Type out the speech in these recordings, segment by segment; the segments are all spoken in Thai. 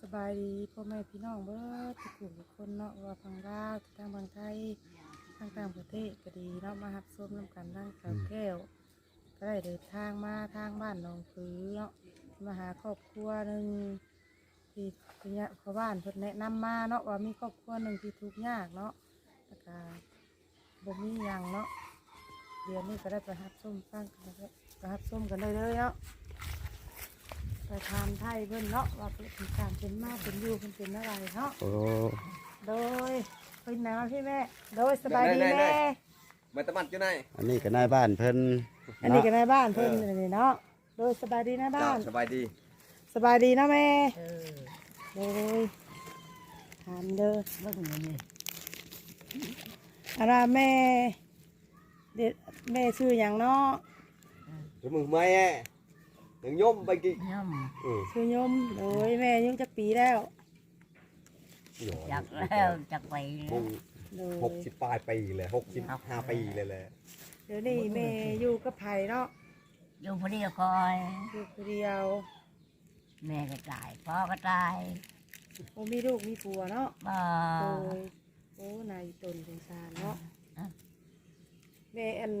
สบายดีพ่อแม่พี่น้องเบิดทุกกลุ่มทุกคนเนาะว่าพังลาวทางบางไทยทางต่างประเทศก็ดีเนาะมาหับส้มน้ำกันทางสาวแก้วก็ได้เดินทางมาทางบ้านหนองผือเนาะมาหาครอบครัวหนึ่งที่ที่เนี่ยเขาบ้านเพิ่นแนะนำมาเนาะว่ามีครอบครัวหนึ่งที่ทุกข์ยากเนาะแล้วก็บ่มีหยังเนาะเดี๋ยวนี้ก็ได้ไปหับส้มฟังกันแล้วก็หับส้มกันได้เลยเนาะ ไปทานไทยเพิ่นเนาะว่าเป็นการเป็นมาเป็นอยู่เพิ่นเป็นอะไรเนาะโอ้โดยเป็นแนวพี่แม่ โดยสบายดีได้ได้แม่มาตะมันอยู่ไหนอันนี้ก็นายบ้านเพิ่นอันนี้ก็เนาะในบ้านเพิ่นนี่เนาะโดยสบายดีนะบ้าเจ้านสบายดี สบายดีนะแม่โดยถามเด้อเบิ่งเลยนี่อะไรแม่เด็ดแม่ชื่ออย่างเนาะจะมึงไม่แอ่ยังย่มไปกี่ย่อมอือชื่อยมโดยแม่อายุ่จักปีแล้วจักแล้วจักไปมึงโดยหกสิบปลายปีเลยหกสิบห้าปีเลยแหละเดี๋ยวนี้แม่อยู่กับไผ่เนาะอยู่พอดีคอย อยู่คนเดียวแม่ก็ตายพ่อก็ตายบ่มีลูกมีผัวเนาะบ่โดยโอ้นายตนสงสารเนาะแม่อัน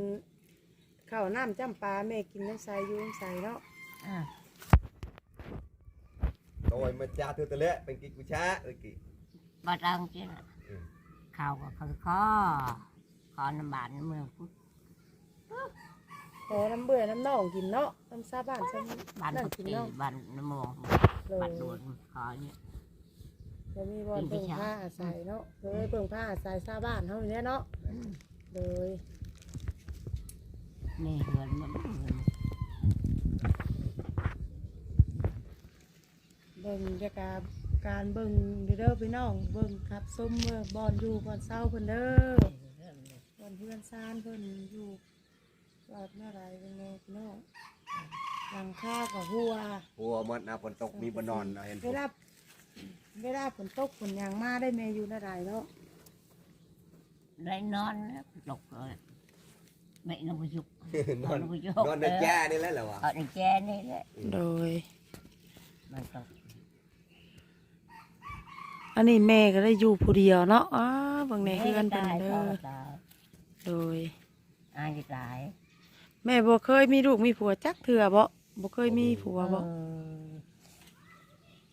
ข้าวน้ำจ้ำปลาแม่กินน้ำใสอยู่น้ำใสเนาะ อะโดยมาจ้าเธอตะเละเป็นกี่กุชาเอ้ยกี่บ่ตังจิน่ะอืมข้าวก็คือข้อขอน้ำบานเมืองพุทธขอน้ำเบื่อน้ำน่องกินเนาะน้ำซาบ้านซ้บ้านำนั่นพุทกินธเนาะบ้านน้ำมงเลยบ้านดวนขอเนี่ยจะมีบอลเพิ่งผ้าอาศัยเนาะเลยเพิ่งผ้าอาศัยซาบ้านเท่านี้เนาะเลยนี่เหือนมันเหือน เบิ่งจะการการเบิ่งเด้อพี่น้องเบิ่งครับส้มเบิ่งบอลอยู่บอลเศร้าเพิ่นเด้อบอลเพื่อนซานเพิ่นอยู่วาดเมื่อไรเป็นไงพี่น้องหลังคากับหัวหัวมันนะฝนตกมีบนนอนนะเห็นเวลาเวลาฝนตกฝนยางมาได้แม่อยู่ได้ไรเนาะได้นอนแล้วตกเลยไม่นอนยุกนอนนอนนอนในแก่นี่แหละเหรอวะเอาในแจนี่แหละโดยมันตก อันนี้แม่ก็ได้อยู่ผู้เดียวเนาะอ้าบางในเฮือนเป็นเด้อโดย อายตายแม่บ่เคยมีลูกมีผัวจักเถื่อบ่บ่เคยมีผัวบ่ออ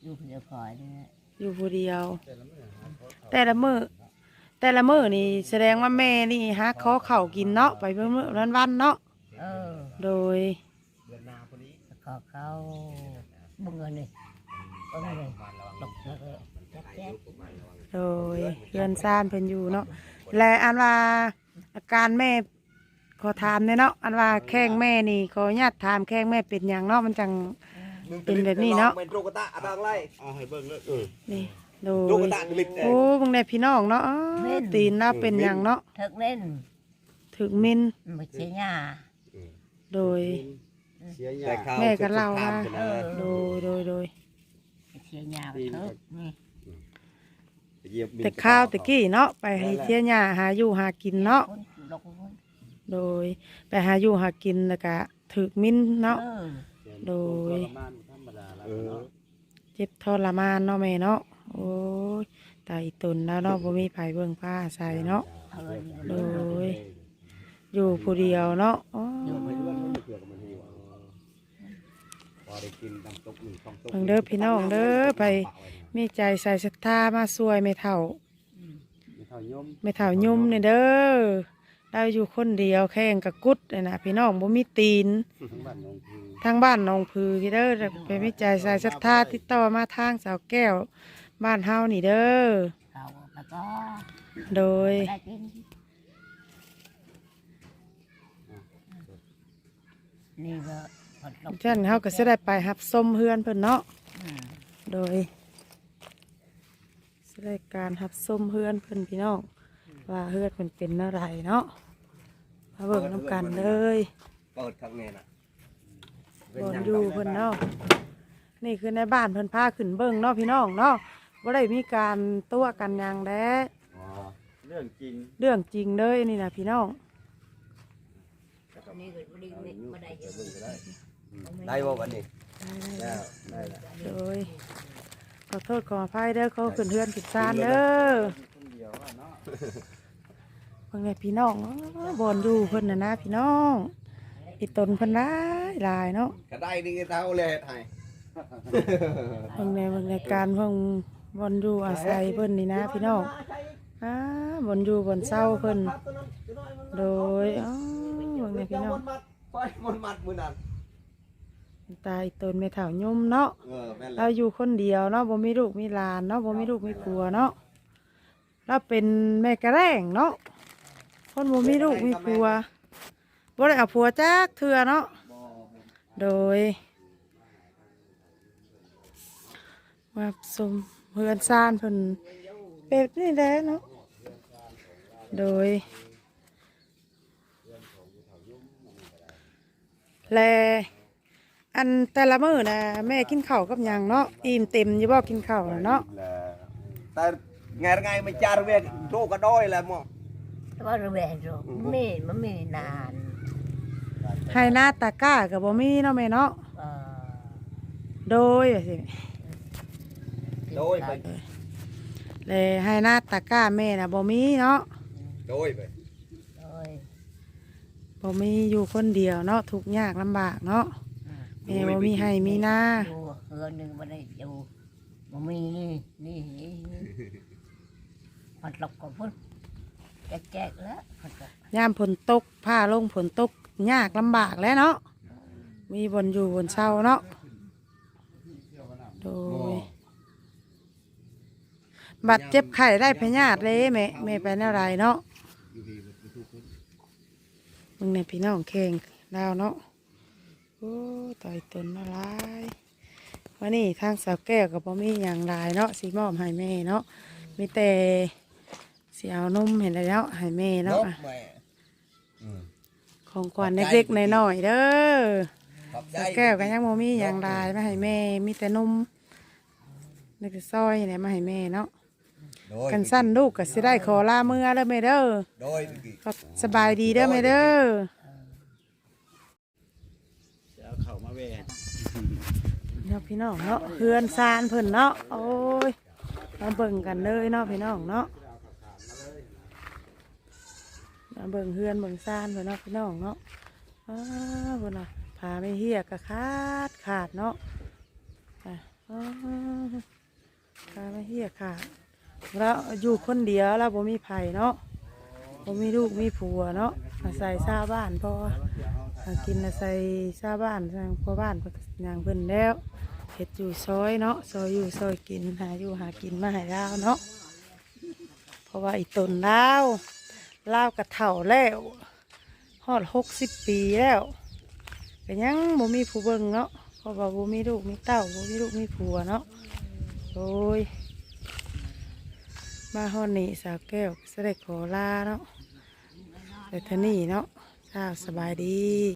อยู่คนเดียวคอเนี่ยอยู่ผู้เดียว แต่ละมื้อแต่ละมื้อนี่แสดงว่าแม่นี่หาขอข้าวกินเนาะไปเมื่อวันวันๆเนาะเออโดยขอเขาบึงเงินเลยบึงเลยตกแล้ว โดยเฮือนซ่านเพิ่นอยู่เนาะและอันว่าอาการแม่ขอถามเนี่ยเนาะอันว่าแข้งแม่นี่ขออนุญาตถามแข้งแม่เป็นหยังเนาะมันจังเป็นแบบนี้เนาะเป็นโรคกระตะอะดังไล่เอาให้เบิ่งเลยเออนี่โดโรคกยระตะลิดเอโอ้งบางในพี่น้องเนาะอ้าวตีนเราเป็นหยังเนาะเถิกเล่นถึงมินไม่ใช่หญ้าโดยเสียหแต่ยาข้าวแม่ก็เล่ามาสุขภพเออโดยโดยโดยไม่ใช่หญ้าเถิกนี่ เหยียบแต่ข้าวแต่กี้เนาะไปให้เที่ยหญ้าหาอยู่หากินเนาะคนลงคนโดยไปหาอยู่หากินแล้วก็ถึกมินเนาะเออโดยทรมานธรรมดาแล้วเออเนาะเจ็บทรมานเนาะแม่เนาะโอ้ยตายตนแล้วเนาะบ่มีไผเบิ่งผ้าใส่เนาะเออโดย อยู่ผู้เดียวเนาะอ๋อพอได้กินตำตกหนึ่งสองตกเบิ่งเด้อพี่น้องเด้อไปมีใจใส่ศรัทธามาช่วยแม่เฒ่าไม่เท่ายมแม่เฒ่ายุ่มนี่เด้อเราอยู่คนเดียวแข้งกับกุดนี่นะพี่น้องบ่มีตีนทั้งบ้านน้องคือทางบ้านหนองพือพี่เด้อไปมีใจใส่ศรัทธาติดต่อมาทางสาวแก้ว บ้านเฮานี่เด้อเขาแล้วก็โดยได้กินนี่ก็ ผลตกฉะนั้นเฮาก็สิได้ไปรับส้มเฮือนเพิ่นเนาะอืมโดยสิได้การรับส้มเฮือนเพิ่นพี่น้องว่าเฮือนเพิ่นเป็นอะไรเนาะมาเบิ่งนํกันเลยเปิดข้างในน่ะบอนอยู่เพิ่นเนาะนี่คือในบ้านเพิ่นพาขึ้นเบิ่งเนาะพี่น้องเนาะบ่ได้มีการตัวกันหยังแด้อ๋อเรื่องจริงเรื่องจริงเลยนี่นะพี่น้อง นี่ก็ดีนี่มาได้เยอะได้บ่วันนี้ แล้วได้แล้วโดยอโทษขออภัยเด้อเขาขึ้นเฮือนขึ้นซานเด้อคนเดียวอะเนาะว่าไงพี่น้องอ้อบอนอยู่เพิ่นน่ะนะพี่น้องอีตนเพิ่นหลายหลายเนาะก็ได้นี่เท่าเลยให้เพิ่งในเพิ่งในการเพิ่งบอนอยู่อาศัยเพิ่นนี่นะพี่น้องอ้าบอนอยู่บอนเศร้าเพิ่นโดยอ๋อเบิ่งในพี่น้อง ตายตนไม่เท่ายุ่มเนาะเออแม่นแหเราละอยู่คนเดียวเนาะบ่มีลูกมีหลานเนาะบ่มีลูกมีผัวเนาะเราเป็นแม่กระแรงเนาะคนบ่มีลูกมีผัวบ่ได้เอาผัวจักเทื่อเนาะโดยว่าสมเพื่อนซ่านเพิ่นเป็ดนี่แหละเนาะโดย แล อันแต่ละมื้อนะแม่กินข้าวกับหยังเนาะอิ่มเต็มอยู่บ่กินข้าวน่ะเนาะแต่ไงไงไม่จาระเวกโตก็ด้อยแหละหมอแต่ว่าระแวงอยู่มีมันมีนานให้หน้าตาก้าก็บ่มีเนาะแม่เนาะเอ่อโดยว่าสิโดยไปแลให้หน้าตาก้าแม่น่ะบ่มีเนาะโดยไปโดยบ่มีอยู่คนเดียวเนาะทุกข์ยากลำบากเนาะ แม่บ่มีให้มีหน้าอยู่เฮือนหนึ่งบ่ได้อยู่บ่มีนี่นี่นี่มันหลบกับพุ่นแจกๆแล้วมันก็ยามฝนตกผ้าลงฝนตกยากลำบากแล้วเนาะมีบนอยู่บนเช้าเนาะโดยบัดเจ็บไข้ได้พยาธิเลยแม่แม่ไปแนวไรเนาะมึงในพี่น้องแข่งดาวเนาะโอ้ต่อยตนมาหลายวันนี้ทางสาวแก้วกับพ่อมีอย่างไรเนาะสีมอมให้แม่เนาะมีแต่สีเอานมเห็นแล้วให้แม่นเนาะกอะแม่อืมของขวัญเล็กๆหน่อยๆเด้อขอบใจสาวแก้วก็ยังบ่มีอย่างไรมาให้แม่มีแต่นมนี่คือซอยเนี่ยมาให้แม่เนาะโดยกันสั้นลูกก็สิได้ขอลาเมื่อเด้อแม่เด้อโดยไปกี่ขอบสบายดีเด้อแม่เด้อ จะเอาเข่ามาแหวน เนาะพี่น้องเนาะเพื่อนซานเพิ่นเนาะโอ้ยมาเบิ่งกันเลยเนาะพี่น้องเนาะมาเบิ่งเพื่อนเบิ่งซานเพิ่นเนาะพี่น้องเนาะอ้าเพิ่นน่ะพาไม่เฮียก็ขาดขาดเนาะอะอ้าวพาไม่เฮียขาดแล้วอยู่คนเดียวแล้วบ่มีไผเนาะ บ่มีลูกมีผัวเนาะอาศัยซาบ้านพอหากินอาศัยชาบ้านทางพ่อบ้านนก็ย่างเพิ่นแล้วเฮ็ดอยู่ซอยเนาะซอยอยู่ซอยกินหาอยู่หากินมาให้ลาวเนาะเพราะว่าอีตนลาวลาวกระเถ่าแล้วฮอดหกสิบปีแล้วก็ยังบ่มีผู้เบิ่งเนาะเพราะว่าบ่มีลูกมีเต้าบ่มีลูกมีผัวเนาะโอ้ย มาฮอดนี่สาวแก้วก็สิได้ขอลาเนาะแต่ท่านี่เนาะจ้าสบายดี